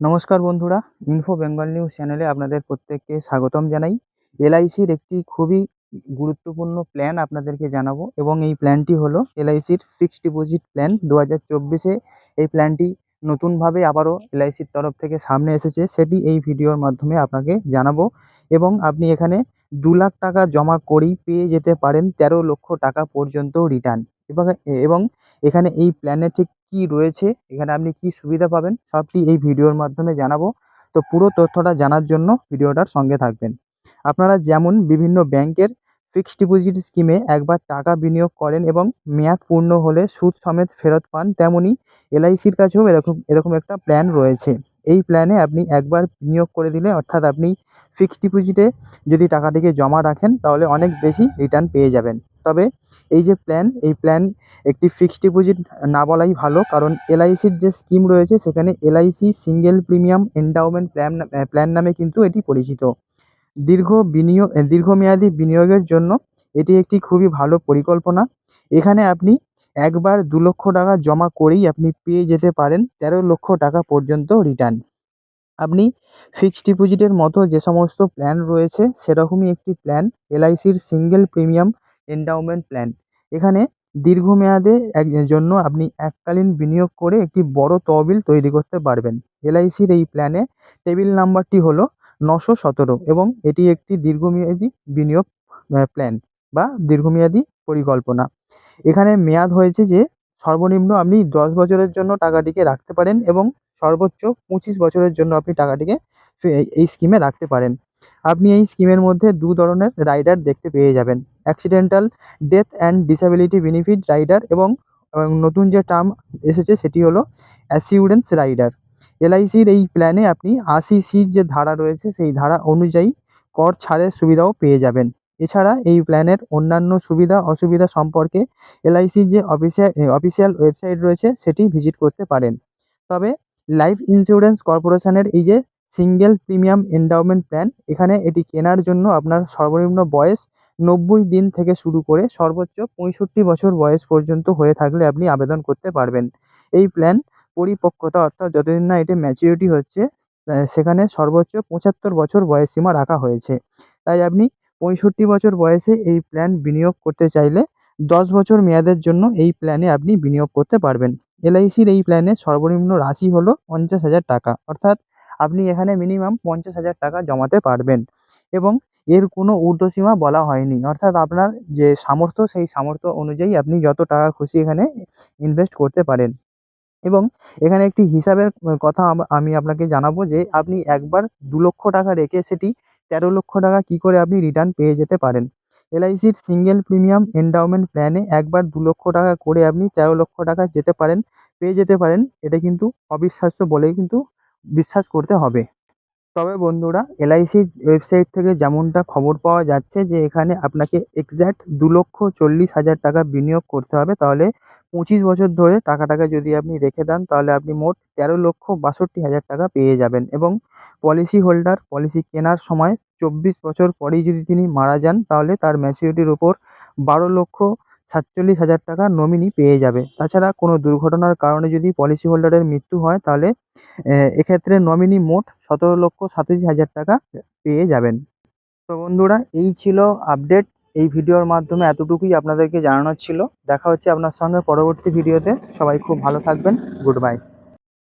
নমস্কার বন্ধুরা info Bengal news চ্যানেলে আপনাদের প্রত্যেককে স্বাগতম জানাই। এলআইসির একটি খুবই গুরুত্বপূর্ণ প্ল্যান আপনাদেরকে জানাব এবং এই প্ল্যানটি হলো এলআইসির ফিক্সড ডিপোজিট প্ল্যান দু হাজার চব্বিশে। এই প্ল্যানটি নতুনভাবে আবারও এলআইসির তরফ থেকে সামনে এসেছে, সেটি এই ভিডিওর মাধ্যমে আপনাকে জানাব এবং আপনি এখানে দু লাখ টাকা জমা করেই পেয়ে যেতে পারেন তেরো লক্ষ টাকা পর্যন্ত রিটার্ন এবং এবং এখানে এই প্ল্যানে ঠিক কী রয়েছে, এখানে আপনি কী সুবিধা পাবেন, সবটি এই ভিডিওর মাধ্যমে জানাব। তো পুরো তথ্যটা জানার জন্য ভিডিওটার সঙ্গে থাকবেন। আপনারা যেমন বিভিন্ন ব্যাংকের ফিক্সড ডিপোজিট স্কিমে একবার টাকা বিনিয়োগ করেন এবং মেয়াদ পূর্ণ হলে সুদ সমেত ফেরত পান তেমনই এলআইসির কাছেও এরকম এরকম একটা প্ল্যান রয়েছে। এই প্ল্যানে আপনি একবার বিনিয়োগ করে দিলে, অর্থাৎ আপনি ফিক্সড ডিপোজিটে যদি টাকাটিকে জমা রাখেন, তাহলে অনেক বেশি রিটার্ন পেয়ে যাবেন। তবে এই যে প্ল্যান এই প্ল্যান একটি ফিক্সড ডিপোজিট না বলাই ভালো, কারণ এলআইসির যে স্কিম রয়েছে, সেখানে LIC single premium endowment plan plan নামে কিন্তু এটি পরিচিত। দীর্ঘ বিনিয়োগ দীর্ঘমেয়াদী বিনিয়োগের জন্য এটি একটি খুবই ভালো পরিকল্পনা। এখানে আপনি একবার দু লক্ষ টাকা জমা করেই আপনি পেয়ে যেতে পারেন, তেরো লক্ষ টাকা পর্যন্ত রিটার্ন আপনি ফিক্সড ডিপোজিটের মতো যে সমস্ত প্ল্যান রয়েছে, সেরকমই একটি প্ল্যান এলআইসির সিঙ্গেল প্রিমিয়াম এন্ডাওমেন্ট প্ল্যান এখানে দীর্ঘমেয়াদে এক জন্য আপনি এককালীন বিনিয়োগ করে একটি বড় তহবিল তৈরি করতে পারবেন। এলআইসির এই প্ল্যানে টেবিল নাম্বারটি হলো নশো সতেরো এবং এটি একটি দীর্ঘমেয়াদী বিনিয়োগ প্ল্যান বা দীর্ঘমেয়াদী পরিকল্পনা। এখানে মেয়াদ হয়েছে যে সর্বনিম্ন আপনি দশ বছরের জন্য টাকাটিকে রাখতে পারেন এবং সর্বোচ্চ পঁচিশ বছরের জন্য আপনি টাকাটিকে এই স্কিমে রাখতে পারেন। আপনি এই স্কিমের মধ্যে দু ধরনের রাইডার দেখতে পেয়ে যাবেন। Accidental death and disability benefit rider এবং নতুন যে টার্ম এসেছে সেটি হলো অ্যাসিউরেন্স রাইডার এলআইসির এই প্ল্যানে আপনি আশি সি যে ধারা রয়েছে সেই ধারা অনুযায়ী কর ছাড়ের সুবিধাও পেয়ে যাবেন। এছাড়া এই প্ল্যানের অন্যান্য সুবিধা, অসুবিধা সম্পর্কে এলআইসির যে অফিসিয়াল অফিসিয়াল ওয়েবসাইট রয়েছে সেটি ভিজিট করতে পারেন। তবে লাইফ ইন্স্যুরেন্স কর্পোরেশনের এই যে সিঙ্গেল প্রিমিয়াম এন্ডাওমেন্ট প্ল্যান এখানে এটি কেনার জন্য আপনার সর্বনিম্ন বয়স নব্বই দিন থেকে শুরু করে সর্বোচ্চ পঁয়ষট্টি বছর বয়স পর্যন্ত হয়ে থাকলে আপনি আবেদন করতে পারবেন। এই প্ল্যান পরিপক্কতা অর্থাৎ যতদিন না এটি ম্যাচিউরিটি হচ্ছে সেখানে সর্বোচ্চ পঁচাত্তর বছর বয়সসীমা রাখা হয়েছে। তাই আপনি পঁয়ষট্টি বছর বয়সে এই প্ল্যান বিনিয়োগ করতে চাইলে দশ বছর মেয়াদের জন্য এই প্ল্যানে আপনি বিনিয়োগ করতে পারবেন। এলআইসির এই প্ল্যানে সর্বনিম্ন রাশি হলো পঞ্চাশ হাজার টাকা। অর্থাৎ আপনি এখানে মিনিমাম পঞ্চাশ হাজার টাকা জমাতে পারবেন। এবং এর কোনো ঊর্ধ্বসীমা বলা হয়নি। অর্থাৎ আপনার যে সামর্থ্য, সেই সামর্থ্য অনুযায়ী আপনি যত টাকা খুশি এখানে ইনভেস্ট করতে পারেন। এবং এখানে একটি হিসাবের কথা আমি আপনাকে জানাব যে, আপনি একবার দু লক্ষ টাকা রেখে সেটি তেরো লক্ষ টাকা কী করে আপনি রিটার্ন পেয়ে যেতে পারেন। এলআইসির সিঙ্গেল প্রিমিয়াম এন্ডাওমেন্ট প্ল্যানে একবার দু লক্ষ টাকা করে আপনি তেরো লক্ষ টাকা যেতে পারেন, পেয়ে যেতে পারেন। এটা কিন্তু অবিশ্বাস্য বলেই কিন্তু বিশ্বাস করতে হবে। তবে বন্ধুরা এলআইসির ওয়েবসাইট থেকে যেমনটা খবর পাওয়া যাচ্ছে যে, এখানে আপনাকে এক্স্যাক্ট দু লক্ষ চল্লিশ হাজার টাকা বিনিয়োগ করতে হবে। তাহলে পঁচিশ বছর ধরে টাকাটাকে যদি আপনি রেখে দেন, তাহলে আপনি মোট তেরো লক্ষ বাষট্টি হাজার টাকা পেয়ে যাবেন। এবং পলিসি হোল্ডার পলিসি কেনার সময় চব্বিশ বছর পরেই যদি তিনি মারা যান, তাহলে তার ম্যাচুরিটির ওপর বারো লক্ষ সাতচল্লিশ হাজার টাকা নমিনি পেয়ে যাবে। তাছাড়া কোনো দুর্ঘটনার কারণে যদি পলিসি হোল্ডারের মৃত্যু হয়, তাহলে এক্ষেত্রে নমিনি মোট সতেরো লক্ষ সাতাশি হাজার টাকা পেয়ে যাবেন। তো বন্ধুরা, এই ছিল আপডেট এই ভিডিওর মাধ্যমে এতটুকুই আপনাদেরকে জানানোর ছিল। দেখা হচ্ছে আপনার সঙ্গে পরবর্তী ভিডিওতে। সবাই খুব ভালো থাকবেন। Good bye